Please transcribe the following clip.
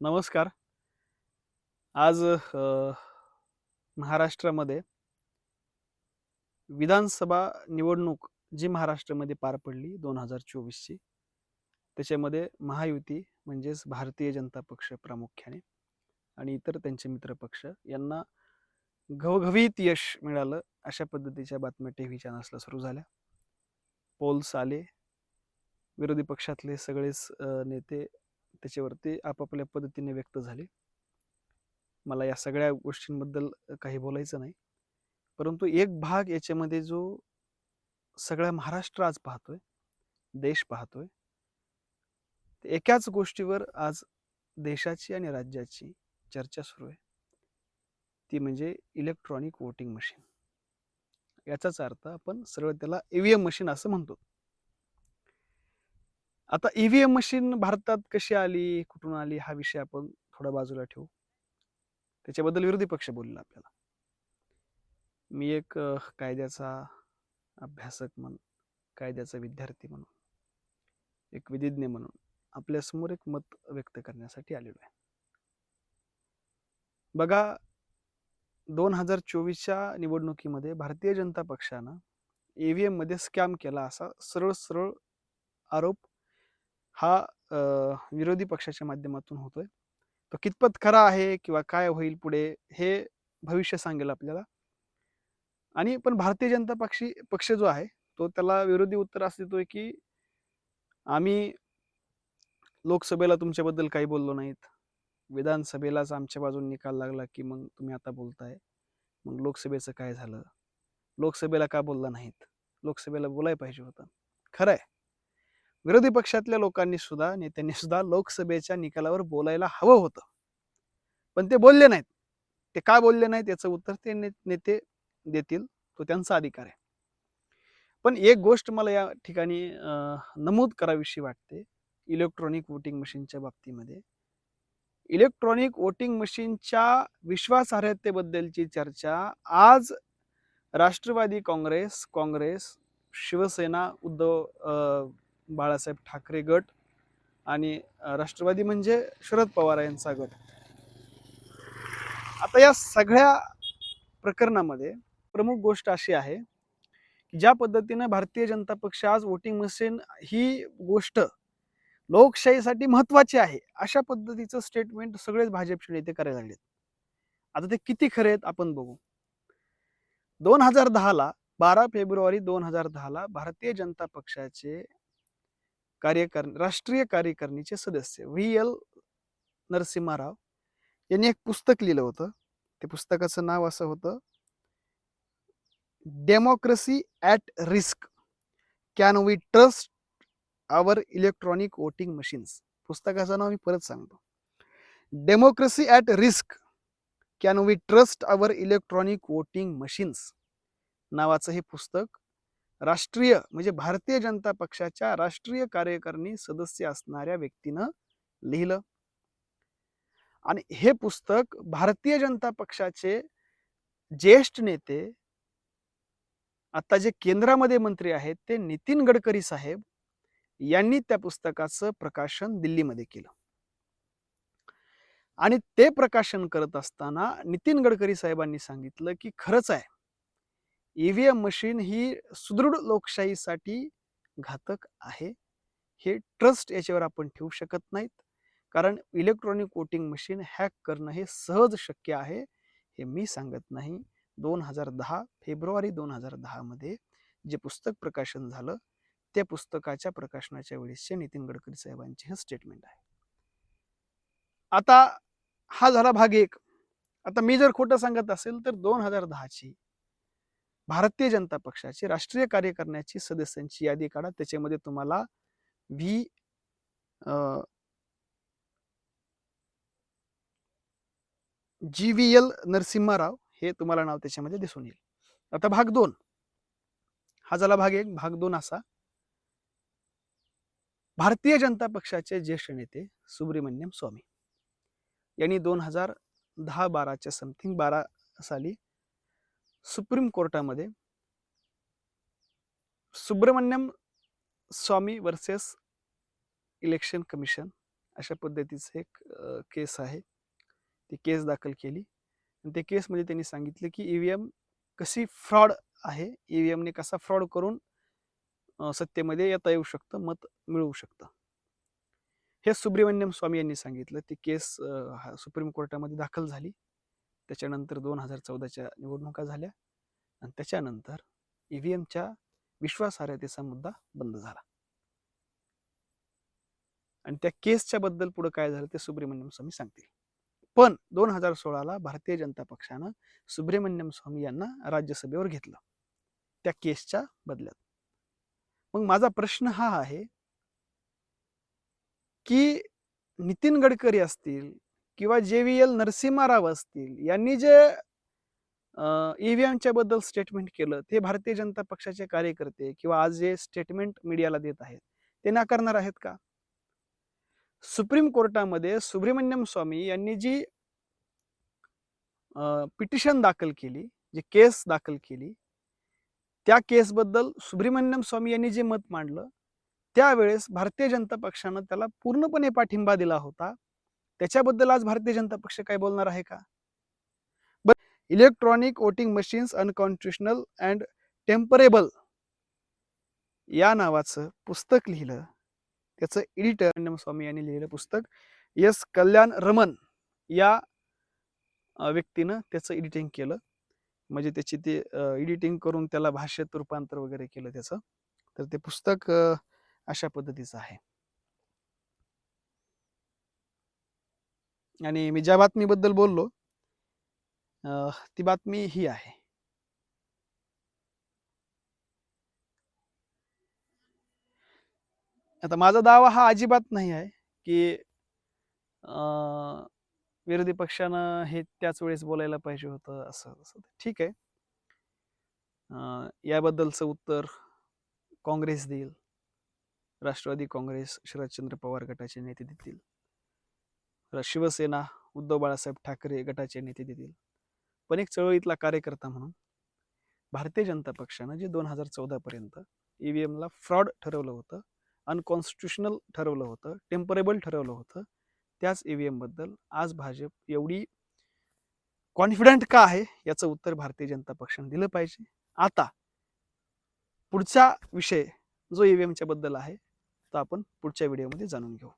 नमस्कार. आज महाराष्ट्रामध्ये विधानसभा निवडणूक जी महाराष्ट्रामध्ये पार पडली दोन हजार चोवीसची त्याच्यामध्ये महायुती म्हणजेच भारतीय जनता पक्ष प्रामुख्याने आणि इतर त्यांचे मित्रपक्ष यांना घवघवीत यश मिळालं अशा पद्धतीच्या बातम्या टी व्ही चॅनल्सला सुरू झाल्या. पोल्स आले. विरोधी पक्षातले सगळेच नेते त्याच्यावरती आपापल्या पद्धतीने व्यक्त झाले. मला या सगळ्या गोष्टींबद्दल काही बोलायचं नाही. परंतु एक भाग याच्यामध्ये जो सगळा महाराष्ट्र आज पाहतोय देश पाहतोय एकाच गोष्टीवर आज देशाची आणि राज्याची चर्चा सुरू आहे. ती म्हणजे इलेक्ट्रॉनिक वोटिंग मशीन याचाच अर्थ आपण सरळ त्याला ईव्हीएम मशीन असं म्हणतो. आता ईव्हीएम मशीन भारतात कशी आली कुठून आली हा विषय आपण थोडा बाजूला ठेवू. त्याच्याबद्दल विरोधी पक्ष बोलला आपल्याला. मी एक कायद्याचा अभ्यासक म्हणून कायद्याचा विद्यार्थी म्हणून एक विधिज्ञ म्हणून आपल्यासमोर एक मत व्यक्त करण्यासाठी आलेलो आहे. बघा दोन हजार चोवीसच्या निवडणुकीमध्ये भारतीय जनता पक्षानं ईव्हीएममध्ये स्कॅम केला असा सरळ सरळ आरोप हा विरोधी पक्षाच्या माध्यमातून होतोय. तो कितपत खरा आहे किंवा काय होईल पुढे हे भविष्य सांगेल आपल्याला. आणि पण भारतीय जनता पक्षी पक्ष जो आहे तो त्याला विरोधी उत्तर असं देतोय की आम्ही लोकसभेला तुमच्याबद्दल काही बोललो नाहीत. विधानसभेलाच आमच्या बाजून निकाल लागला की मग तुम्ही आता बोलताय. मग लोकसभेचं काय झालं? लोकसभेला का बोलला नाहीत? लोकसभेला बोलाय पाहिजे होतं. खरं आहे. विरोधी पक्षातल्या लोकांनी सुद्धा नेत्यांनी सुद्धा लोकसभेच्या निकालावर बोलायला हवं होतं. पण ते बोलले नाहीत. ते का बोलले नाहीत याचं उत्तर ते नेते देतील. तो त्यांचा अधिकार आहे. पण एक गोष्ट मला या ठिकाणी नमूद करावीशी वाटते. इलेक्ट्रॉनिक वोटिंग मशीनच्या बाबतीमध्ये. इलेक्ट्रॉनिक वोटिंग मशीनच्या विश्वासार्हतेबद्दलची चर्चा आज राष्ट्रवादी काँग्रेस काँग्रेस शिवसेना उद्धव अं, बाळासाहेब ठाकरे गट आणि राष्ट्रवादी म्हणजे शरद पवार यांचा गट. आता या सगळ्या प्रकरणामध्ये प्रमुख गोष्ट अशी आहे की ज्या पद्धतीनं भारतीय जनता पक्ष आज वोटिंग मशीन ही गोष्ट लोकशाहीसाठी महत्वाची आहे अशा पद्धतीचं स्टेटमेंट सगळेच भाजपचे नेते करायला लागलेत. आता ते किती खरे आहेत आपण बघू. दोन हजार दहाला बारा फेब्रुवारी दोन हजार दहाला भारतीय जनता पक्षाचे कार्यकार राष्ट्रीय कार्यकारिणीचे सदस्य व्ही. एल. नरसिंहाराव यांनी एक पुस्तक लिहिलं होतं. ते पुस्तकाचं नाव असं होतं democracy at risk. Can we trust our electronic voting machines? पुस्तकाचं नाव मी परत सांगतो. Democracy at risk. Can we trust our electronic voting machines? नावाचं हे पुस्तक राष्ट्रीय म्हणजे भारतीय जनता पक्षाच्या राष्ट्रीय कार्यकारिणी सदस्य असणाऱ्या व्यक्तीनं लिहिलं. आणि हे पुस्तक भारतीय जनता पक्षाचे ज्येष्ठ नेते आता जे केंद्रामध्ये मंत्री आहेत ते नितीन गडकरी साहेब यांनी त्या पुस्तकाचं प्रकाशन दिल्लीमध्ये केलं. आणि ते प्रकाशन करत असताना नितीन गडकरी साहेबांनी सांगितलं की खरंच आहे ईव्हीएम मशीन ही सुदृढ लोकशाहीसाठी घातक आहे. हे ट्रस्ट याच्यावर आपण ठेवू शकत नाहीत. कारण इलेक्ट्रॉनिक वोटिंग मशीन हॅक करणं हे सहज शक्य आहे हे मी सांगत नाही. दोन हजार दहा फेब्रुवारी दोन हजार दहामध्ये जे पुस्तक प्रकाशन झालं त्या पुस्तकाच्या प्रकाशनाच्या वेळेसचे नितीन गडकरी साहेबांचे हे स्टेटमेंट आहे. आता हा झाला भाग एक. आता मी जर खोटं सांगत असेल तर दोन हजार दहाची भारतीय जनता पक्षाची राष्ट्रीय कार्य करण्याची सदस्यांची यादी काढा. त्याच्यामध्ये तुम्हाला V G V L Narasimharao हे तुम्हाला नाव त्याच्यामध्ये दिसून येईल. आता भाग दोन. हा झाला भाग एक. भाग दोन असा. भारतीय जनता पक्षाचे ज्येष्ठ नेते सुब्रमण्यम स्वामी. यांनी दोन हजार दहा बाराच्या समथिंग बारा साली सुप्रीम कोर्टामध्ये Subramanian Swamy versus election commission अशा पद्धतीचं एक केस आहे. ती केस दाखल केली. आणि ते केसमध्ये त्यांनी सांगितलं की ई व्ही एम कशी फ्रॉड आहे ई व्ही एमने कसा फ्रॉड करून सत्तेमध्ये येता येऊ शकतं मत मिळवू शकतं. हे सुब्रमण्यम स्वामी यांनी सांगितलं. ती केस हा सुप्रीम कोर्टामध्ये दाखल झाली. त्याच्यानंतर दोन हजार चौदाच्या निवडणुका झाल्या. आणि त्याच्यानंतर ईव्हीएमच्या विश्वासार्हतेचा मुद्दा बंद झाला. आणि त्या केसच्या बद्दल पुढे काय झालं ते सुब्रमण्यम स्वामी सांगतील. पण दोन हजार सोळाला भारतीय जनता पक्षानं सुब्रमण्यम स्वामी यांना राज्यसभेवर घेतलं. त्या केसच्या बदल्यात. मग माझा प्रश्न हा आहे की नितीन गडकरी असतील किंवा जे व्ही एल नरसिंहा राव असतील यांनी जे ईव्हीएमच्या बद्दल स्टेटमेंट केलं ते भारतीय जनता पक्षाचे कार्यकर्ते किंवा आज जे स्टेटमेंट मीडियाला देत आहेत ते नाकारणार आहेत का? सुप्रीम कोर्टामध्ये सुब्रमण्यम स्वामी यांनी जी पिटिशन दाखल केली जी केस दाखल केली त्या केसबद्दल सुब्रमण्यम स्वामी यांनी जे मत मांडलं त्यावेळेस भारतीय जनता पक्षानं त्याला पूर्णपणे पाठिंबा दिला होता. त्याच्याबद्दल आज भारतीय जनता पक्ष काय बोलणार आहे का? Electronic voting machines unconstitutional and tamperable या नावाचं पुस्तक लिहिलं. त्याचं एडिटर स्वामी यांनी लिहिलेलं पुस्तक यस कल्याण रमन या व्यक्तीनं त्याचं एडिटिंग केलं. म्हणजे त्याची ते एडिटिंग करून त्याला भाषेत रूपांतर वगैरे केलं त्याचं. तर ते पुस्तक अशा पद्धतीचं आहे. आणि मी ज्या बातमीबद्दल बोललो ती बातमी ही आहे. आता माझा दावा हा अजिबात नाही आहे की विरोधी पक्षानं हे त्याच वेळेस बोलायला पाहिजे होतं असं असं ठीक आहे. याबद्दलचं उत्तर काँग्रेस देईल. राष्ट्रवादी काँग्रेस शरदचंद्र पवार गटाचे नेते देतील. शिवसेना उद्धव बाळासाहेब ठाकरे गटाचे नेते देतील. पण एक चळवळीतला कार्यकर्ता म्हणून भारतीय जनता पक्षानं जे दोन हजार चौदापर्यंत ई व्ही एमला फ्रॉड ठरवलं होतं अनकॉन्स्टिट्युशनल ठरवलं होतं टेम्परेबल ठरवलं होतं त्याच ई व्ही एमबद्दल आज भाजप एवढी कॉन्फिडंट का आहे याचं उत्तर भारतीय जनता पक्षाने दिलं पाहिजे. आता पुढचा विषय जो ई ईव्हीएमच्या बद्दल आहे तो आपण पुढच्या व्हिडिओमध्ये जाणून घेऊ.